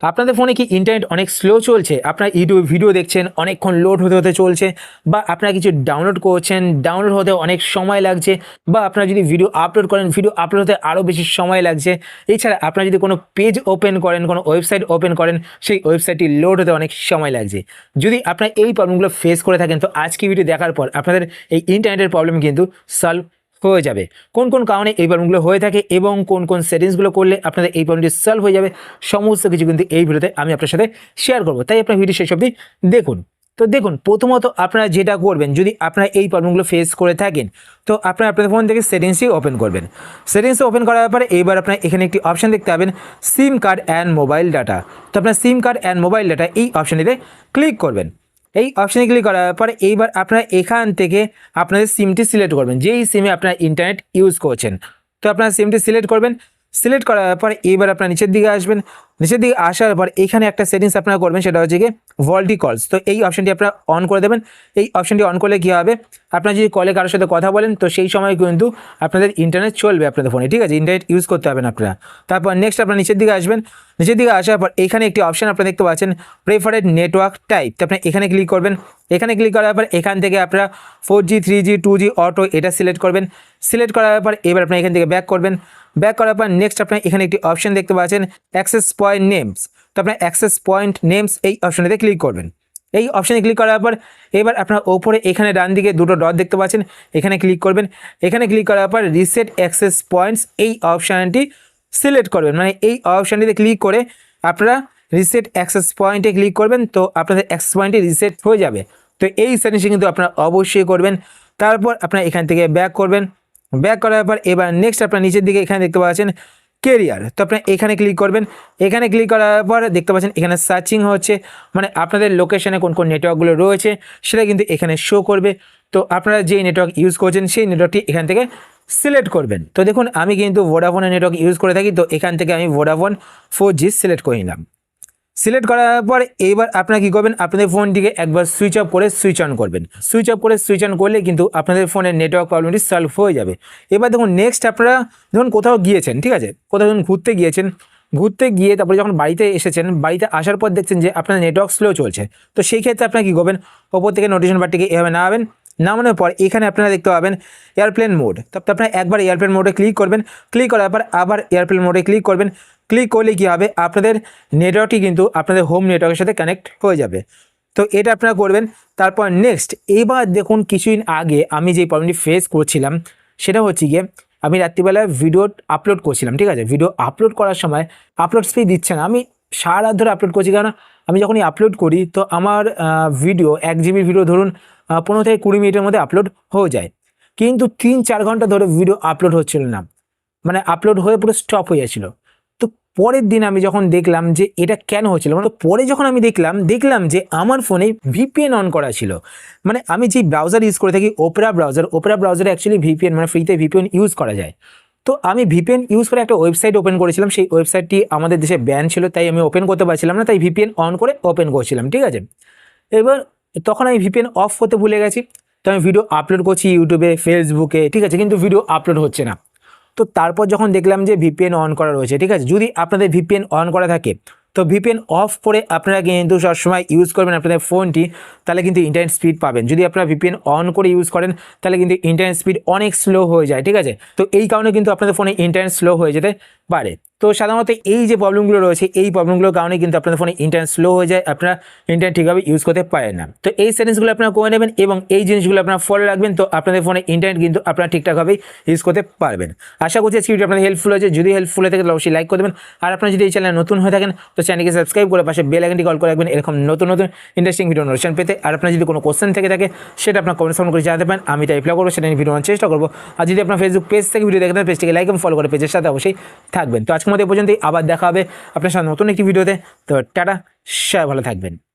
আপনাদের ফোনে কি ইন্টারনেট অনেক স্লো চলছে? আপনার ইউটিউব ভিডিও দেখছেন, অনেকক্ষণ লোড হতে হতে চলছে, বা আপনারা কিছু ডাউনলোড করছেন ডাউনলোড হতে অনেক সময় লাগছে, বা আপনারা যদি ভিডিও আপলোড করেন ভিডিও আপলোড হতে আরও বেশি সময় লাগছে। এছাড়া আপনারা যদি কোনো পেজ ওপেন করেন, কোনো ওয়েবসাইট ওপেন করেন, সেই ওয়েবসাইটটি লোড হতে অনেক সময় লাগছে। যদি আপনারা এই প্রবলেমগুলো ফেস করে থাকেন, তো আজকে ভিডিও দেখার পর আপনাদের এই ইন্টারনেটের প্রবলেম কিন্তু সলভ হয়ে যাবে। কোন কোন কারণে এই প্রবলেমগুলো হয়ে থাকে এবং কোন কোন সেটিংসগুলো করলে আপনাদের এই প্রবলেমটি সলভ হয়ে যাবে, সমস্ত কিছু কিন্তু এই ভিডিওতে আমি আপনার সাথে শেয়ার করব। তাই আপনার ভিডিও শেষ দেখুন। তো দেখুন, প্রথমত আপনারা যেটা করবেন, যদি আপনারা এই প্রবলেমগুলো ফেস করে থাকেন, তো আপনারা আপনাদের ফোন থেকে সেটিংসই ওপেন করবেন। সেটিংসে ওপেন করার পরে এইবার আপনার এখানে একটি অপশান দেখতে পাবেন SIM card and mobile data তো আপনার SIM card and mobile data এই অপশানটিতে ক্লিক করবেন। এই অপশানে ক্লিক করার পরে এইবার আপনারা এখান থেকে আপনাদের সিমটি সিলেক্ট করবেন। যেই সিমে আপনারা ইন্টারনেট ইউজ করছেন। তো আপনারা সিমটি সিলেক্ট করবেন। সিলেক্ট করার পর এইবার আপনার নিচের দিকে আসবেন। নিচের দিকে আসার পর এখানে একটা সেটিংস আপনারা করবেন, সেটা হচ্ছে গিয়ে ভল্টি কলস তো এই অপশানটি আপনারা অন করে দেবেন। এই অপশানটি অন করলে কী হবে? আপনারা যদি কলে কারোর সাথে কথা বলেন, তো সেই সময় কিন্তু আপনাদের ইন্টারনেট চলবে আপনাদের ফোনে ঠিক আছে? ইন্টারনেট ইউজ করতে হবে আপনারা। তারপর নেক্সট আপনারা নিচের দিকে আসবেন। নিচের দিকে আসার পর এখানে একটি অপশান আপনারা দেখতে পাচ্ছেন প্রেফারেড নেটওয়ার্ক টাইপ তো আপনারা এখানে ক্লিক করবেন এখানে ক্লিক করার পর এখান থেকে আপনারা four G three G two G auto এটা সিলেক্ট করবেন। সিলেক্ট করার পর এবার আপনারা এখান থেকে ব্যাক করবেন। ব্যাক করার পর নেক্সট আপনার এখানে একটি অপশন দেখতে পাচ্ছেন অ্যাক্সেস পয়েন্ট নেমস তো আপনার অ্যাক্সেস পয়েন্ট নেমস এই অপশনটিতে ক্লিক করবেন। এই অপশানে ক্লিক করার পর এবার আপনার ওপরে এখানে ডান দিকে দুটো ডট দেখতে পাচ্ছেন, এখানে ক্লিক করবেন। এখানে ক্লিক করার পর রিসেট অ্যাক্সেস পয়েন্টস এই অপশানটি সিলেক্ট করবেন। মানে এই অপশানটিতে ক্লিক করে আপনারা রিসেট অ্যাক্সেস পয়েন্টে ক্লিক করবেন, তো আপনাদের অ্যাক্সেস পয়েন্টটি রিসেট হয়ে যাবে। তো এই সেটিংসটি কিন্তু আপনারা অবশ্যই করবেন। তারপর আপনারা এখান থেকে ব্যাক করবেন। ব্যাক করার পর এবার নেক্সট আপনার নিচের দিকে এখানে দেখতে পাচ্ছেন কেরিয়ার তো আপনার এখানে ক্লিক করবেন। এখানে ক্লিক করার পর দেখতে পাচ্ছেন এখানে সার্চিং হচ্ছে। মানে আপনাদের লোকেশনে কোন কোন নেটওয়ার্কগুলো রয়েছে, সেটা কিন্তু এখানে শো করবে। তো আপনারা যেই নেটওয়ার্ক ইউজ করছেন, সেই নেটওয়ার্কটি এখান থেকে সিলেক্ট করবেন। তো দেখুন, আমি কিন্তু ভোডাফোনের নেটওয়ার্ক ইউজ করে থাকি। তো এখান থেকে আমি ভোডাফোন ফোর জি সিলেক্ট করে নিলাম। সিলেক্ট করার পর এইবার আপনারা কী করবেন? আপনাদের ফোনটিকে একবার সুইচ অফ করে সুইচ অন করবেন। সুইচ অফ করে সুইচ অন করলে কিন্তু আপনাদের ফোনের নেটওয়ার্ক প্রবলেমটি সলভ হয়ে যাবে। এবার দেখুন নেক্সট আপনারা ধরুন কোথাও গিয়েছেন, ঠিক আছে? কোথাও ধরুন ঘুরতে গিয়েছেন। ঘুরতে গিয়ে তারপরে যখন বাড়িতে এসেছেন, বাড়িতে আসার পর দেখছেন যে আপনার নেটওয়ার্ক স্লো চলছে। তো সেই ক্ষেত্রে আপনারা কী করবেন? ওপর থেকে নোটিফিকেশন বারটিকে এভাবে নামাবেন। নামানোর পর এখানে আপনারা দেখতে পাবেন এয়ারপ্লেন মোড তারপর আপনারা একবার এয়ারপ্লেন মোডে ক্লিক করবেন। ক্লিক করার পর আবার এয়ারপ্লেন মোডে ক্লিক করবেন। ক্লিক করলে কী হবে? আপনাদের নেটওয়ার্কটি কিন্তু আপনাদের হোম নেটওয়ার্কের সাথে কানেক্ট হয়ে যাবে। তো এটা আপনারা করবেন। তারপর নেক্সট এবার দেখুন কিছুদিন আগে আমি যে প্রবলেমটি ফেস করছিলাম, সেটা হচ্ছে গিয়ে আমি রাত্রিবেলায় ভিডিও আপলোড করছিলাম, ঠিক আছে? ভিডিও আপলোড করার সময় আপলোড স্পিড দিচ্ছে না। আমি সারা ধরে আপলোড করছি। কারণ আমি যখনই আপলোড করি, তো আমার ভিডিও এক জিবি ভিডিও ধরুন পনেরো থেকে কুড়ি মিনিটের মধ্যে আপলোড হয়ে যায়। কিন্তু তিন চার ঘণ্টা ধরে ভিডিও আপলোড হচ্ছিল না। মানে আপলোড হয়ে পুরো স্টপ হয়ে যাচ্ছিল। তো পরের দিন আমি যখন দেখলাম যে এটা কেন হচ্ছিল মানে পরে যখন আমি দেখলাম দেখলাম যে আমার ফোনে ভিপিএন অন করা ছিল। মানে আমি যে ব্রাউজার ইউজ করে থাকি ওপেরা ব্রাউজার ওপেরা ব্রাউজারে অ্যাকচুয়ালি ভিপিএন মানে ফ্রিতে ভিপিএন ইউজ করা যায়। তো আমি ভিপিএন ইউজ করে একটা ওয়েবসাইট ওপেন করেছিলাম। সেই ওয়েবসাইটটি আমাদের দেশে ব্যান ছিল, তাই আমি ওপেন করতে পারছিলাম না, তাই ভিপিএন অন করে ওপেন করছিলাম, ঠিক আছে? এবার তখন আমি ভিপিএন অফ করতে ভুলে গেছি। তো আমি ভিডিও আপলোড করছি ইউটিউবে ফেসবুকে ঠিক আছে? কিন্তু ভিডিও আপলোড হচ্ছে না। তো তারপর যখন দেখলাম যে ভিপিএন অন করা রয়েছে, ঠিক আছে? যদি আপনাদের ভিপিএন অন করা থাকে, তো ভিপিএন অফ করে আপনারা কিন্তু সবসময় ইউজ করবেন আপনাদের ফোনটি তাহলে কিন্তু ইন্টারনেট স্পিড পাবেন। যদি আপনারা ভিপিএন অন করে ইউজ করেন, তাহলে কিন্তু ইন্টারনেট স্পিড অনেক স্লো হয়ে যায়, ঠিক আছে? তো এই কারণে কিন্তু আপনাদের ফোনে ইন্টারনেট স্লো হয়ে যেতে পারে। তো সাধারণত এই যে প্রবলেমগুলো রয়েছে, এই প্রবলেমগুলোর কারণে কিন্তু আপনাদের ফোনে ইন্টারনেট স্লো হয়ে যায়, আপনারা ইন্টারনেট ঠিকভাবে ইউজ করতে পারেন না। তো এই সেটিংসগুলো আপনারা করে নেবেন এবং এই জিনিসগুলো আপনারা ফলো রাখবেন, তো আপনাদের ফোনে ইন্টারনেট কিন্তু আপনারা ঠিকঠাকভাবে ইউজ করতে পারবেন। আশা করছি আজকে ভিডিও আপনাদের হেল্পফুল হয়েছে। যদি হেল্পফুল হয়ে থাকে, তাহলে অবশ্যই লাইক করে দেবেন। আর আপনারা যদি এই চ্যানেল নতুন হয়ে থাকেন, তো চ্যানেলকে সাবস্ক্রাইব করে পাশে বেল আইকনটি কল করে রাখবেন। এরকম নতুন নতুন ইন্টারেস্টিং ভিডিও নোটিফিকেশন পেতে। আর আপনার যদি কোনো কোশ্চেন থেকে থাকে, সেটা আপনার কমেন্ট ফোন করে জানাতে পারেন। আমি তাই রিপ্লাই করব সেটা নিয়ে ভিডিও চেষ্টা করব। আর যদি আপনার ফেসবুক পেজ থেকে ভিডিও দেখেন পেজটিকে লাইক এবং ফলো করে পেজের সাথে অবশ্যই থাকবেন। তো আজকের এই পর্যন্তই আবার দেখা হবে আপনার সাথে নতুন একটি ভিডিওতে। তো টাটা, সবাই ভালো থাকবেন।